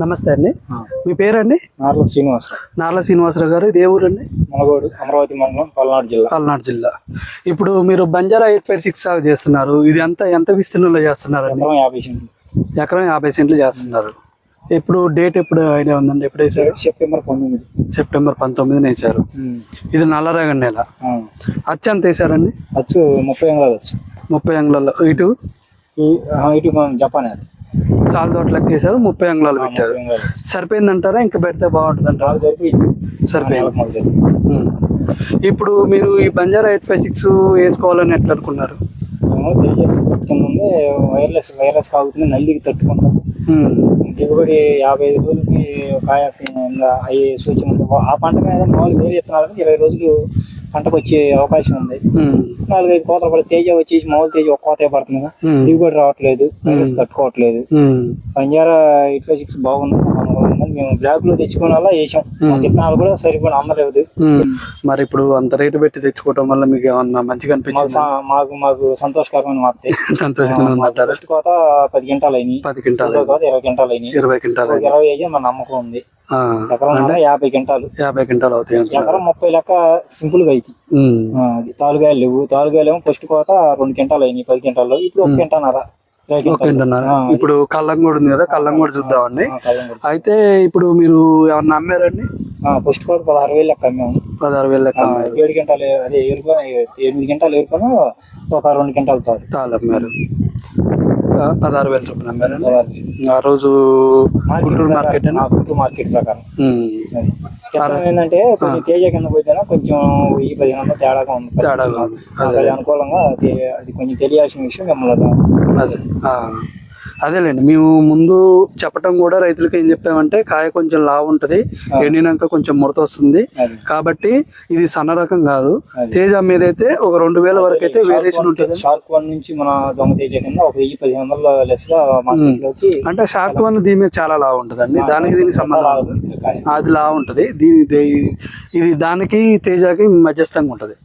నమస్తే అండి. మీ పేరండి? నార్ల శ్రీనివాసరావు. నార్ల శ్రీనివాసరావు గారు. ఇది ఏ ఊరండి? మనగోడు అమరావతి మండలం పల్నాడు జిల్లా. పల్నాడు జిల్లా. ఇప్పుడు మీరు బంజారా ఎయిట్ ఫైవ్ సిక్స్ సాగు చేస్తున్నారు. ఇది ఎంత ఎంత విస్తీర్ణంలో చేస్తున్నారండి? ఎకరం యాభై సెంట్లు. ఎకరం యాభై సెంట్లు చేస్తున్నారు. ఇప్పుడు డేట్ ఎప్పుడు ఐడియా ఉందండి? ఎప్పుడు వేసారు సెప్టెంబర్ పంతొమ్మిది. సెప్టెంబర్ పంతొమ్మిదిన వేసారు ఇది నల్లరేగడి నెల. అచ్చ ఎంత వేసారండి వచ్చు ముప్పై అంగుళాలు వచ్చు ముప్పై అంగుళాలు. ఇటు? ఇటు మనం జపాన్ అది. సాల్ తోటలకు వేసారు ముప్పై అంగుళాలు పెట్టారు. వచ్చు. సరిపోయిందంటారా? ఇంకా పెడితే బాగుంటుంది అంటారా సరిపోయింది. సరిపోయింది సరిపోయింది. ఇప్పుడు మీరు ఈ బంజారా ఎయిట్ ఫైవ్ సిక్స్ వేసుకోవాలని ఎట్లా అనుకున్నారు? వైర్లెస్ వైర్లెస్ కాగుతుంది నల్లికి తట్టుకుంటాం. దిగుబడి యాభై ఐదు రోజులకి కాయ ఇంకా అయ్యే సూచన ఉంది. ఆ పంట మీద మామూలు వేరే విత్తనాలు ఇరవై రోజులు పంటకు వచ్చే అవకాశం ఉంది. నాలుగైదు కోతలు పడి తేజ వచ్చేసి మామూలు తేజ ఒక కోతే పడుతుంది. దిగుబడి రావట్లేదు. వైరస్ తట్టుకోవట్లేదు. ఎయిట్ ఫైవ్ సిక్స్ బాగుంది. మేము బ్లాక్లో తెచ్చుకున్న వల్ల వేసాం విత్తనాలు కూడా సరిపడి అందలేదు. మరి ఇప్పుడు అంత రేటు పెట్టి తెచ్చుకోవటం వల్ల మీకు ఏమన్నా మంచిగా అనిపించింది? మాకు మాకు సంతోషకరమైన వార్త ఫస్ట్ కోత పది గంటలు అయినాయి. పది కోత ఇరవై గంటలు అయినాయి. ఇరవై ఒక ఇరవై అయ్యి మన నమ్మకం ఉంది. యాభై గంటలు యాభై క్వింటాలు అవుతాయి. ఎకరం ముప్పై లెక్క సింపుల్గా అయితే. తాలుగాయలు లేవు. తాలుగాయలు ఏమో ఫస్ట్ కోత రెండు గంటలు అయినాయి పది గంటల్లో ఇప్పుడు ఒక గంటన్నర గంటలు ఇప్పుడు కళ్ళం కూడా ఉంది కదా కళ్ళం కూడా చూద్దామండి. అయితే ఇప్పుడు మీరు ఏమన్నా అమ్మారండి? ఫస్ట్ కోత పదహారు వేలు లెక్క అమ్మాము. పదహారు వేల లెక్క ఏడు గంటలు అదే ఏరుకొని ఎనిమిది గంటలు ఏరుకొని ఒక రెండు గంటలు తాడు అమ్మారు. పదహారు వేల వేలు. ఆ రోజు గుంటూరు మార్కెట్ గుంటూరు మార్కెట్ ప్రకారం. ఏంటంటే కొంచెం తేజ కింద పోయినా కొంచెం వెయ్యి పదిహేను వందలు తేడాగా ఉంది తేడాగా అనుకూలంగా అది కొంచెం తెలియాల్సిన విషయం మిమ్మల్ని అదే. అదేలేండి మేము ముందు చెప్పటం కూడా రైతులకు ఏం చెప్పామంటే కాయ కొంచెం లావు ఉంటది ఎండినాక కొంచెం ముడత వస్తుంది. కాబట్టి ఇది సన్న రకం కాదు. తేజ మీద అయితే ఒక రెండు వేల వరకు అయితే వేరియేషన్ ఉంటుంది. షార్క్ వన్ నుంచి మన దొంగ తేజ కింద ఒక వెయ్యి పదిహేను వందల లెస్గా అంటే షార్ట్ వన్ దీని మీద చాలా లావు ఉంటదండి. దానికి దీనికి సంబంధం. అది లావు ఉంటది. దీని ఇది దానికి తేజకి మధ్యస్థంగా ఉంటది.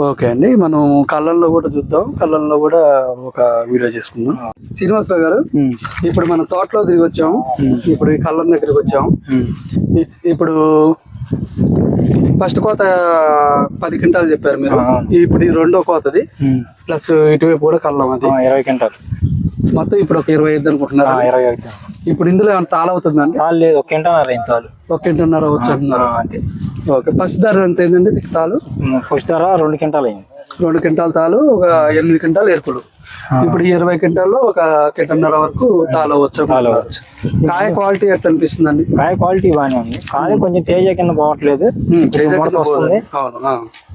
ఓకే అండి మనం కళ్ళల్లో కూడా చూద్దాం. కళ్ళల్లో కూడా ఒక వీడియో చేసుకుందాం. శ్రీనివాసరావు గారు. ఇప్పుడు మన తోటలో తిరిగి వచ్చాం. ఇప్పుడు ఈ కళ్ళం దగ్గరికి వచ్చాం. ఉమ్. ఇ- ఇప్పుడు ఫస్ట్ కోత పది క్వింటాలు చెప్పారు మీరు. ఇప్పుడు ఇది రెండో కోతది. ప్లస్ ఇటువైపు కూడా కళ్ళం అది. ఇరవై గంటలు మొత్తం ఇప్పుడు ఒక ఇరవై ఐదు అనుకుంటున్నారు? ఇరవై ఒకటి ఇప్పుడు ఇందులో ఏమైనా తాళ అవుతుందండి? తాళ్ళు లేదు ఒక అయింది తాళ్ళు ఒక క్వింటన్నర వచ్చు అంటున్నారు. ఓకే ఫస్ట్ ధర ఎంత అయిందండి మీకు తాలు ఫస్ట్ ధర రెండు గంటలు అయింది. రెండు క్వింటాల్ తాలు ఒక ఎనిమిది క్వింటాల్ ఎరుపులు. ఇప్పుడు ఇరవై క్వింటాల్లో ఒక క్వింటన్నర వరకు తాలు వచ్చు. కాయ క్వాలిటీ ఎట్లా అనిపిస్తుందండి? కాయ క్వాలిటీ బాగానే ఉంది. కాయ కొంచెం తేజ కింద పోవట్లేదు. వస్తుంది.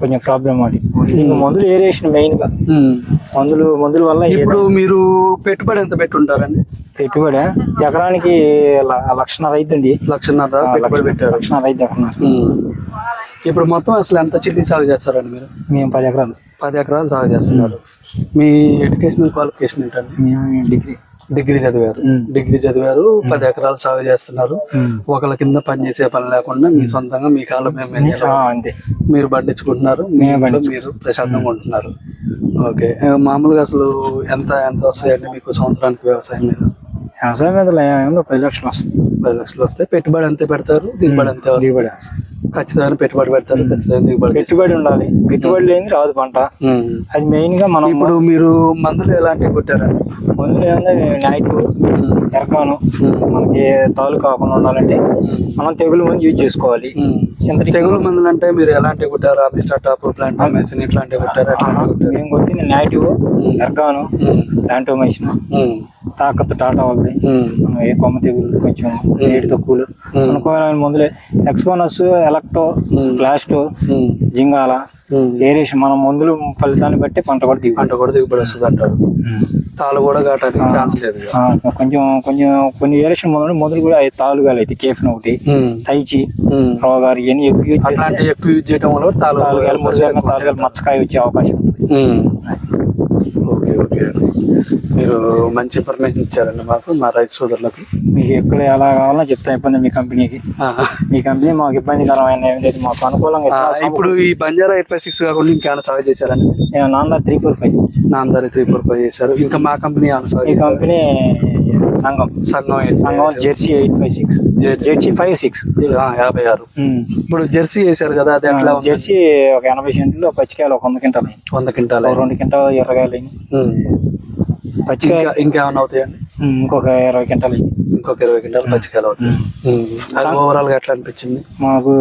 కొంచెం ప్రాబ్లం అది. మందులు ఏరియేషన్ మెయిన్గా. మందులు మందుల వల్ల ఇప్పుడు మీరు పెట్టుబడి ఎంత పెట్టుంటారండి? పెట్టుబడి ఎకరానికి లక్షన్నర అవుతుంది లక్షన్నర పెట్టుబడి పెట్టారు. లక్షన్నర ఉమ్. ఇప్పుడు మొత్తం అసలు ఎంత చిల్లి సాగు చేస్తారండి మీరు? మేము పది ఎకరాలు. పది ఎకరాలు సాగు చేస్తున్నారు. మీ ఎడ్యుకేషనల్ క్వాలిఫికేషన్ ఏంటండి? మేము డిగ్రీ. డిగ్రీ చదివారు. డిగ్రీ చదివారు పది ఎకరాలు సాగు చేస్తున్నారు. ఒకళ్ళ కింద పని చేసే పని లేకుండా మీ సొంతంగా మీ కాళ్ళ మీద మీరు అంతే. పండించుకుంటున్నారు మేమే మీరు ప్రశాంతంగా ఉంటున్నారు. ఓకే. మామూలుగా అసలు ఎంత ఎంత వస్తాయండి మీకు సంవత్సరానికి వ్యవసాయం మీద? వ్యవసాయం మీద పది లక్షలు వస్తుంది. పది లక్షలు వస్తాయి పెట్టుబడి అంతే పెడతారు దిగుబడి అంతే దిగుబడి ఖచ్చితమైన పెట్టుబడి పెడతారు ఖచ్చితంగా దిగుబడి పెట్టుబడి ఉండాలి. పెట్టుబడి లేని రాదు పంట. అది మెయిన్గా మనం ఇప్పుడు మీరు మందులు ఎలాంటివి కొట్టారండి మందులు ఏమన్నా నైట్. ఎరకాను. మనకి తాలు కాకుండా ఉండాలంటే మనం తెగులు మందు యూజ్ చేసుకోవాలి. సింథటిక్ తెగులు మందులు అంటే మీరు ఎలాంటివి కొట్టారు? అభిస్టా టాప్ ప్లాంట్ మెసిన్ ఇట్లాంటివి కొట్టారు? కొట్టారు? మేము కొట్టింది నాటివ్ ఎర్గాను ఉమ్. ప్లాంటోమైషన్ ఉమ్. తాకత్తు టాటా వాళ్ళది. మనం ఏ కొమ్మ తెగులు కొంచెం ఏడు తక్కువలు అనుకోవాలి మందులే. ఎక్స్పోనస్ ఎలక్టో ఉమ్. జింగాల. ఏరేషన్ మన మందులు ఫలితాన్ని బట్టి పంట కూడా దిగు పంట కూడా దిగుబడి వస్తుంది అంటారు తాళ్ళు కూడా కావడానికి ఛాన్స్ లేదు ఇక. కొంచెం కొంచెం కొన్ని ఏరేషన్ మందులు మందులు కూడా అవి తాలుగాలు అయితే కేఫ్న్ ఒకటి. తైచి. రోగారు ఇవన్నీ ఎక్కువ ఎక్కువ యూజ్ చేయడం వల్ల తాళ్ళు తాలుగాలు మురుగాలు తాలుగాలు మచ్చకాయ వచ్చే అవకాశం ఉంటుంది. Okay okay. మీరు మంచి ఇన్ఫర్మేషన్ ఇచ్చారండి మాకు మా రైతు సోదరులకు. మీకు ఎక్కడ ఎలా కావాలో చెప్తా ఇబ్బంది మీ కంపెనీకి. మీ కంపెనీ మాకు ఇబ్బందికరమైన ఏం లేదు మాకు అనుకూలంగా ఇప్పుడు ఈ బంజారా ఎయిట్ ఫైవ్ సిక్స్ కాకుండా ఇంకేమైనా సాగు చేశారండి? నాన్న త్రీ ఫోర్ ఫైవ్ నాందరి త్రీ ఫోర్ ఫైవ్ చేశారు. ఇంకా మా కంపెనీ ఈ? కంపెనీ సంఘం సంఘం సంఘం jersey eight five six jersey. Five six యాభై ఆరు ఇప్పుడు జెర్సీ వేశారు కదా అది ఉంది? జెర్సీ ఒక ఎనభై సెంట్లు పచ్చికాయలు ఒక వంద అయినాయి. వంద క్వింటాల ఒక రెండు క్వింటాలు ఎర్రగాయలు. పచ్చికాయ. ఇంకా అవుతాయండి? ఇంకొక ఇరవై క్వింటాలు. ఇంకొక ఇరవై క్వింటాలు పచ్చికాయలు అవుతాయి. ఓవరాల్గా ఎట్లా అనిపించింది? మాకు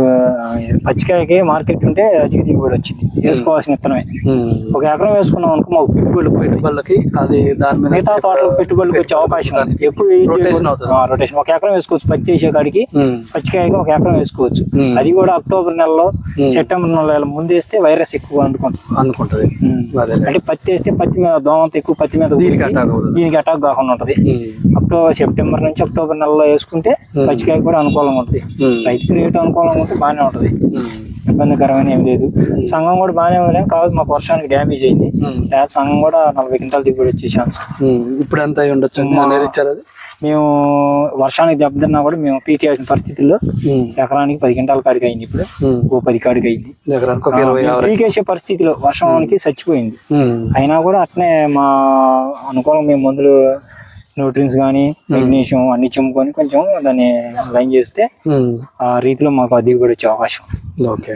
పచ్చికాయకి మార్కెట్ ఉంటే అధిక దిగుబడి వచ్చింది. వేసుకోవాల్సిన విత్తనమే. ఒక ఎకరం వేసుకున్నాం అనుకో మాకు పెట్టుబడులు. పెట్టుబడులకి అది దాని మీద మిగతా తోటలకు పెట్టుబడులకు వచ్చే అవకాశం ఉంది. ఎక్కువ Rotation అవుతుంది. రొటేషన్ ఒక ఎకరం వేసుకోవచ్చు. పత్తి వేసే కాడికి. పచ్చికాయకి ఒక ఎకరం వేసుకోవచ్చు. అది కూడా అక్టోబర్ నెలలో సెప్టెంబర్ నెలలో ముందు వేస్తే వైరస్ ఎక్కువ అనుకుంటది. అదే అంటే పత్తి వేస్తే పత్తి మీద దోమంత ఎక్కువ పత్తి మీద దీనికి అటాక్ కాకుండా ఉంటది. అక్టోబర్ సెప్టెంబర్ నుంచి అక్టోబర్ నెలలో వేసుకుంటే పచ్చికాయ కూడా అనుకూలంగా ఉంటుంది. రైతుకి రేటు అనుకూలంగా ఉంటే బాగానే ఉంటది. ఇబ్బందికరమైన ఏం లేదు. సంఘం కూడా బాగానే ఉంది. కాదు మాకు వర్షానికి డ్యామేజ్ అయింది. లేదా సంఘం కూడా నలభై క్వింటాల దిగుబడి వచ్చే ఛాన్స్ ఇప్పుడు ఎంత ఉండొచ్చు మేము వర్షానికి దెబ్బతిన్నా కూడా మేము పీకేయాల్సిన పరిస్థితుల్లో ఎకరానికి పది క్వింటాల కాడికి అయింది ఇప్పుడు ఓ పది కాడికి అయింది పీకేసే పరిస్థితిలో వర్షానికి చచ్చిపోయింది. అయినా కూడా అట్నే మా అనుకూలం మేము మందులు న్యూట్రిన్స్ కానీ మెగ్నీషియం అన్ని చిమ్ముకొని కొంచెం దాన్ని లైన్ చేస్తే ఆ రీతిలో మాకు అది కూడా వచ్చే అవకాశం. ఓకే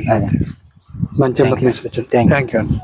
మంచి ఇన్ఫర్మేషన్. థ్యాంక్ యూ అండి